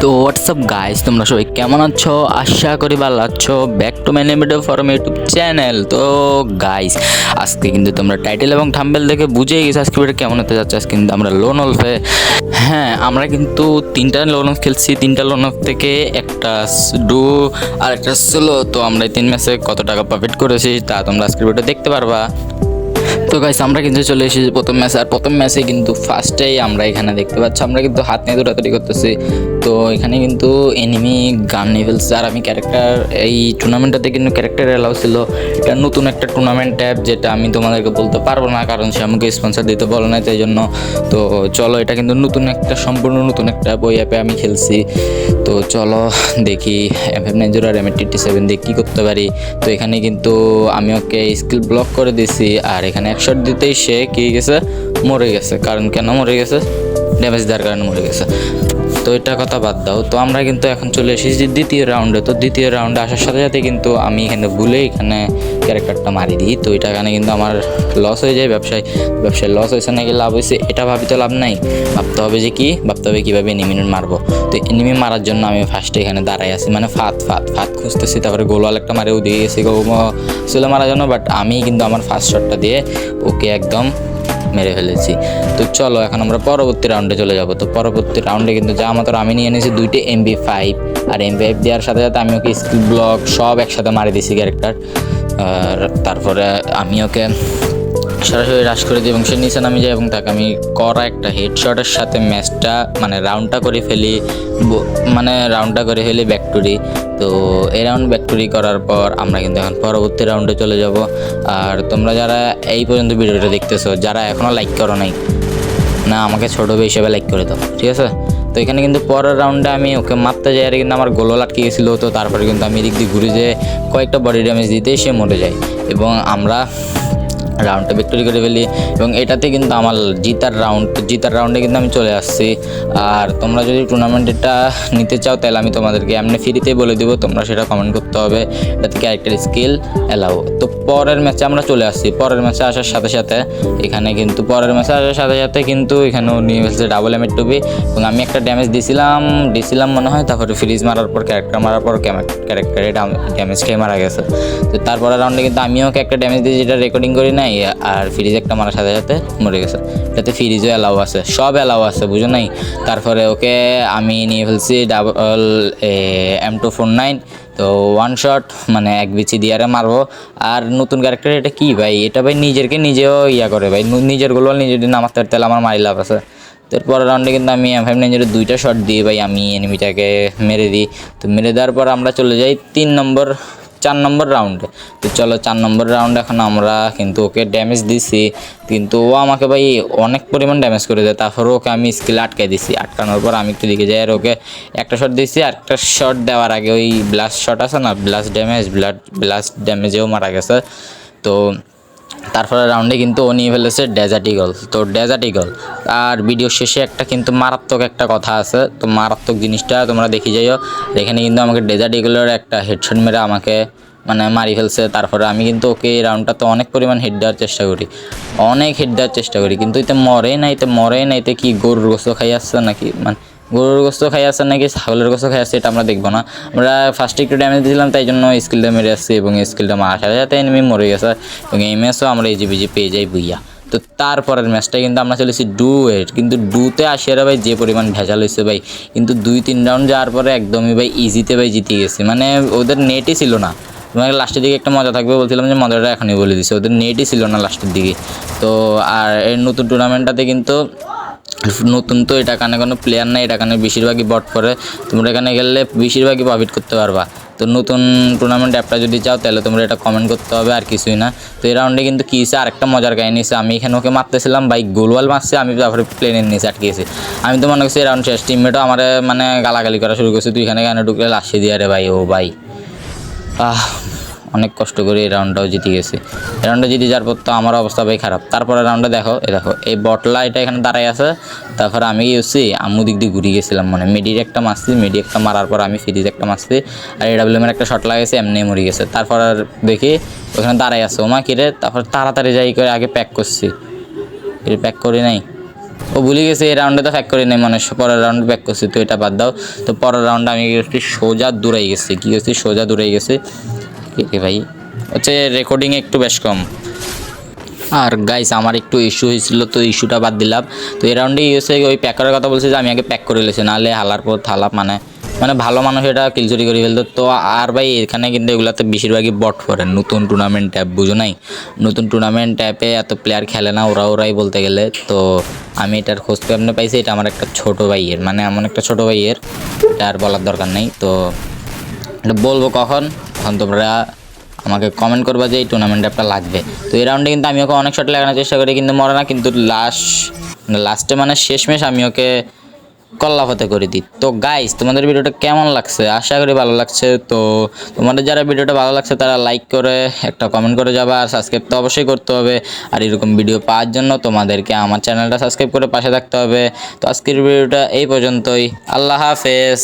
তো WhatsApp guys তোমরা সবাই কেমন আছো? আশা করি ভালো আছো। Back to my limited from YouTube channel তো গাইস আজকে কিন্তু তোমরা টাইটেল এবং থাম্বেল দেখে বুঝেই গেছো আজকে ভিডিও কেমন হতে যাচ্ছে। আজকে কিন্তু আমরা লোন অলফে হ্যাঁ আমরা কিন্তু তিনটা লোন অফ খেলছি। তিনটা লোন অফ থেকে একটা ডু আর একটা স্লো তো আমরা এই তিন ম্যাচে কত টাকা প্রফিট করেছি, তা তোমরা আজকে ভিডিও দেখতে পারবা। তো গাইস আমরা কিন্তু চলে এসেছি প্রথম ম্যাচে আর প্রথম ম্যাচে কিন্তু ফার্স্টেই আমরা এখানে দেখতে পাচ্ছি। আমরা কিন্তু হাত নিয়ে দৌড়াদৌড়ি করতেছি। তো এখানে কিন্তু এনিমি গান ফেলছে আর আমি ক্যারেক্টার এই টুর্নামেন্টটাতে কিন্তু ক্যারেক্টার অ্যালাউ ছিল। এটা নতুন একটা টুর্নামেন্ট ট্যাব যেটা আমি তোমাদেরকে বলতে পারব না, কারণ সে আমাকে স্পন্সর দিতে বলো না তাই জন্য। তো চলো, এটা কিন্তু নতুন একটা, সম্পূর্ণ নতুন একটা বই অ্যাপে আমি খেলছি। তো চলো, দেখি এফ নাইন জিরো আর এম টি সেভেন দিয়ে কী করতে পারি। তো এখানে কিন্তু আমি ওকে স্কিল ব্লক করে দিছি, আর এখানে এক শট দিতেই সে কী গেছে? মরে গেছে। কারণ কেন মরে গেছে? ড্যামেজ দেওয়ার কারণে মরে গেছে। তো এটা কথা বাদ দাও। তো আমরা কিন্তু এখন চলে এসেছি দ্বিতীয় রাউন্ডে তো দ্বিতীয় রাউন্ডে আসার সাথে সাথে কিন্তু আমি এখানে ভুলে এখানে ক্যারেক্টারটা মারি দিই। তো এটা এখানে কিন্তু আমার লস হয়ে যায় ব্যবসায়। ব্যবসায় লস হয়েছে নাকি লাভ হয়েছে, এটা ভাবি তো লাভ নাই। ভাবতে হবে যে কি, ভাবতে হবে কীভাবে এনিমি মারবো। তো এনিমি মারার জন্য আমি ফার্স্টে এখানে দাঁড়াই আছি। মানে ফাত ফাত ফাত খুঁজতেছি। তারপরে গোলওয়াল একটা মারেও দিয়ে গেছি ছিল মারার জন্য। বাট আমি কিন্তু আমার ফার্স্ট শটটা দিয়ে ওকে একদম মেরে ফেলেছি। তো চলো, এখন আমরা পরবর্তী রাউন্ডে চলে যাব। তো পরবর্তী রাউন্ডে কিন্তু যা মাত্র আমি নিয়ে নিয়েছি দুইটি এমবি ফাইভ আর এমবি ফাইভ দেওয়ার সাথে সাথে আমি ওকে স্কিল ব্লক সব একসাথে মারি দিয়েছি ক্যারেক্টার আর তারপরে আমি ওকে সরাসরি রাশ করে দিই এবং সে নিচে নামে যায় এবং তাকে আমি করা একটা হেডশটের সাথে ম্যাচটা মানে রাউন্ডটা করে ফেলি মানে রাউন্ডটা করে ফেলি ব্যাকটুরি তো এই রাউন্ড ব্যাকটুরি করার পর আমরা কিন্তু এখন পরবর্তী রাউন্ডে চলে যাব। আর তোমরা যারা এই পর্যন্ত ভিডিওটা দেখতেছো, যারা এখনও লাইক করো নাই, না আমাকে ছোটো হিসেবে লাইক করে দাও, ঠিক আছে? তো এখানে কিন্তু পরের রাউন্ডে আমি ওকে মারতে যাই, আর কিন্তু আমার গোলো আটকে গেছিল, তো তারপরে কিন্তু আমি এদিক দিয়ে ঘুরে যেয়ে কয়েকটা বডি ড্যামেজ দিতে সে মরে যায়। এবং আমরা রাউন্ডটা ভিক্টোরি করে ফেলি। এবং এটাতে কিন্তু আমার জিতার রাউন্ড জিতার রাউন্ডে কিন্তু আমি চলে আসছি। আর তোমরা যদি টুর্নামেন্টটা নিতে চাও, তাহলে আমি তোমাদেরকে এমনি ফ্রিতে বলে দেবো। তোমরা সেটা কমেন্ট করতে হবে। এটাতে ক্যারেক্টার স্কিল অ্যালাউ তো পরের ম্যাচে আমরা চলে আসছি। পরের ম্যাচে আসার সাথে সাথে এখানে কিন্তু, পরের ম্যাচে আসার সাথে সাথে কিন্তু এখানেও নিয়ে ফেলছে ডাবল এমের টুবি এবং আমি একটা ড্যামেজ দিছিলাম। দিছিলাম মনে হয়, তারপরে ফ্রিজ মারার পর ক্যারেক্টার মারার পর ক্যারেক্টারে ড্যামেজ খেয়ে মারা গেছে। তো তারপরে রাউন্ডে কিন্তু আমিও একটা ড্যামেজ দিয়েছি, যেটা রেকর্ডিং করি নাই, আর ফ্রিজ একটা মারার সাথে সাথে মরে গেছে। এটাতে ফ্রিজও অ্যালাউ আছে, সব অ্যালাউ আছে, বুঝো নাই? তারপরে ওকে আমি নিয়ে ফেলছি double M two four nine তো ওয়ান শট মানে এক বিচি দিয়ে আরে মারবো। আর নতুন ক্যারেক্টার এটা কি ভাই? এটা ভাই নিজেরকে নিজেও ইয়া করে ভাই নিজের গোল নিজের দিন নামাতে তাহলে আমার মারি লাভ আছে। তারপর রাউন্ডে কিন্তু আমি এম ফাইভ নাইনের দুইটা শট দিয়ে ভাই আমি এনিমিটাকে মেরে দিই। তো মেরে দেওয়ার পর আমরা চলে যাই তিন নম্বর চার নম্বর রাউন্ডে তো চলো চার নম্বর রাউন্ড এখন আমরা কিন্তু ওকে ড্যামেজ দিছি। কিন্তু ও আমাকে ভাই অনেক পরিমাণ ড্যামেজ করে দেয় তারপর ওকে আমি স্কিল আটকাই দিছি। আটকানোর পর আমি একটু দিকে যাই আর ওকে একটা শট দিছি। আর একটা শট দেওয়ার আগে ওই ব্লাস্ট শট আছে না? ব্লাস্ট ড্যামেজ ব্লাড ব্লাস্ট ড্যামেজেও মারা গেছে। তো তারপরে রাউন্ডে কিন্তু ও নিয়ে ফেলেছে ডেজার্ট ইগল তো ডেজার্ট ইগল আর ভিডিও শেষে একটা কিন্তু মারাত্মক একটা কথা আছে। তো মারাত্মক জিনিসটা তোমরা দেখি যাইও। এখানে কিন্তু আমাকে ডেজার্ট ইগলের একটা হেডশট মেরে আমাকে মানে মারি ফেলছে। তারপরে আমি কিন্তু ওকে এই রাউন্ডটাতে অনেক পরিমাণ হিট দেওয়ার চেষ্টা করি। অনেক হিট দেওয়ার চেষ্টা করি। কিন্তু এতে মরে না এতে মরে না এতে কি গরুর গোস্ত খাই আসছে নাকি? মানে গরুর গোস্ত খাই আসছে নাকি? ছাগলের গোস্ত খাই আসছে এটা আমরা দেখব না। আমরা ফার্স্টে একটু ড্যামেজ দিয়েছিলাম, তাই জন্য স্কিলটা মেরে আসছি এবং স্কিলটা মারার সাথে সাথে এনিমি মরে গেছে। এবং এই ম্যাচও আমরা এই জিবিজি পেয়ে যাই বুইয়া। তো তারপরের ম্যাচটা কিন্তু আমরা চলেছি ডু এর কিন্তু ডুতে আসিয়ারা ভাই যে পরিমাণ ভেজাল হয়েছে ভাই, কিন্তু দুই তিন রাউন্ড যাওয়ার পরে একদমই ভাই ইজিতে ভাই জিতে গেছে। মানে ওদের নেটই ছিল না। তোমাকে লাস্টের দিকে একটা মজা থাকবে বলছিলাম যে মজাটা এখনই বলে দিছে, ওদের নেটই ছিল না লাস্টের দিকে। তো আর এই নতুন টুর্নামেন্টটাতে কিন্তু নতুন তো এটা কানে কোনো প্লেয়ার নাই, এটা কানে বেশিরভাগই বট করে। তোমরা এখানে গেলে বেশিরভাগই প্রফিট করতে পারবা। তো নতুন টুর্নামেন্ট অ্যাপটা যদি চাও, তাহলে তোমরা এটা কমেন্ট করতে হবে, আর কিছুই না। তো এই রাউন্ডে কিন্তু কী আরেকটা মজার কাহিনী হয়েছে। আমি এখানে ওকে মারতেছিলাম বাইক গোলওয়াল মারছে, আমি তারপরে প্লেনের নিচে আটকেছি আমি তো মনে করছি এই রাউন্ড শেষ। টিমমেটও আমার মানে গালাগালি করা শুরু করছে। তুই এখানে কেন ঢুকলে? লাশে দিয়ে আরে ভাই, ও ভাই। আহ অনেক কষ্ট করে এই রাউন্ডটাও জিতে গেছে। রাউন্ডে জিতে যাওয়ার পর তো আমার অবস্থা ভাই খারাপ। তারপরে রাউন্ডে দেখো, এই দেখো, এই বটলা এটা এখানে দাঁড়াই আছে। তারপরে আমি গেছি আম্মু দিক দিয়ে ঘুরে গেছিলাম মানে। মিডির একটা মারছি মিডি একটা মারার পর আমি ফ্রিজ একটা মারছি। আর এডাব্লিউএমের একটা শট লাগাইছে, এমনি মরে গেছে। তারপর আর দেখি, ওখানে দাঁড়াই আছে। ওমা কিরে তারপর তাড়াতাড়ি যাই করে আগে প্যাক করছি। এটা প্যাক করি নাই। ও ভুলে গেছে, এই রাউন্ডে তো প্যাক করি নাই মানে। পরের রাউন্ড প্যাক করছি, তো এটা বাদ দাও। তো পরের রাউন্ডে আমি সোজা দূরাই গেছি। কী গেছি সোজা দূরাই গেছি। রে ভাই? হচ্ছে রেকর্ডিং একটু বেশ কম। আর গাইস আমার একটু ইস্যু হয়েছিল, তো ইস্যুটা বাদ দিলাম। তো এই রাউন্ডে ইউএসএ ওই প্যাক করার কথা বলছে যে আমি আগে প্যাক করে লেছি, নাহলে হালার পর থালা মানে মানে ভালো মানুষ এটা কিলচুরি করে ফেলতো। তো আর ভাই, এখানে কিন্তু এগুলাতে বেশিরভাগই বট পড়ে নতুন টুর্নামেন্ট ট্যাপ বুঝো নাই? নতুন টুর্নামেন্ট ট্যাপে এত প্লেয়ার খেলে না, ওরা ওরাই বলতে গেলে। তো আমি এটার খোঁজ কেমনে পাইছি, এটা আমার একটা ছোট ভাইয়ের মানে এমন একটা ছোট ভাইয়ের, এটা আর বলার দরকার নেই। তো এটা বলব কখন? তখন তোমরা আমাকে কমেন্ট করবা যে এই টুর্নামেন্ট অ্যাপটা লাগবে। তো এই রাউন্ডে কিন্তু আমি ওকে অনেক শট লাগানোর চেষ্টা করি, কিন্তু মরে না, কিন্তু লাস্ট লাস্টে মানে শেষমেশ আমি ওকে কল্লাফতে করে দিই। তো গাইস তোমাদের ভিডিওটা কেমন লাগছে? আশা করি ভালো লাগছে। তো তোমাদের যারা ভিডিওটা ভালো লাগছে, তারা লাইক করে, একটা কমেন্ট করে যাবা, আর সাবস্ক্রাইব তো অবশ্যই করতে হবে। আর এরকম ভিডিও পাওয়ার জন্য তোমাদেরকে আমার চ্যানেলটা সাবস্ক্রাইব করে পাশে থাকতে হবে। তো আজকের ভিডিওটা এই পর্যন্তই। আল্লাহ হাফেজ।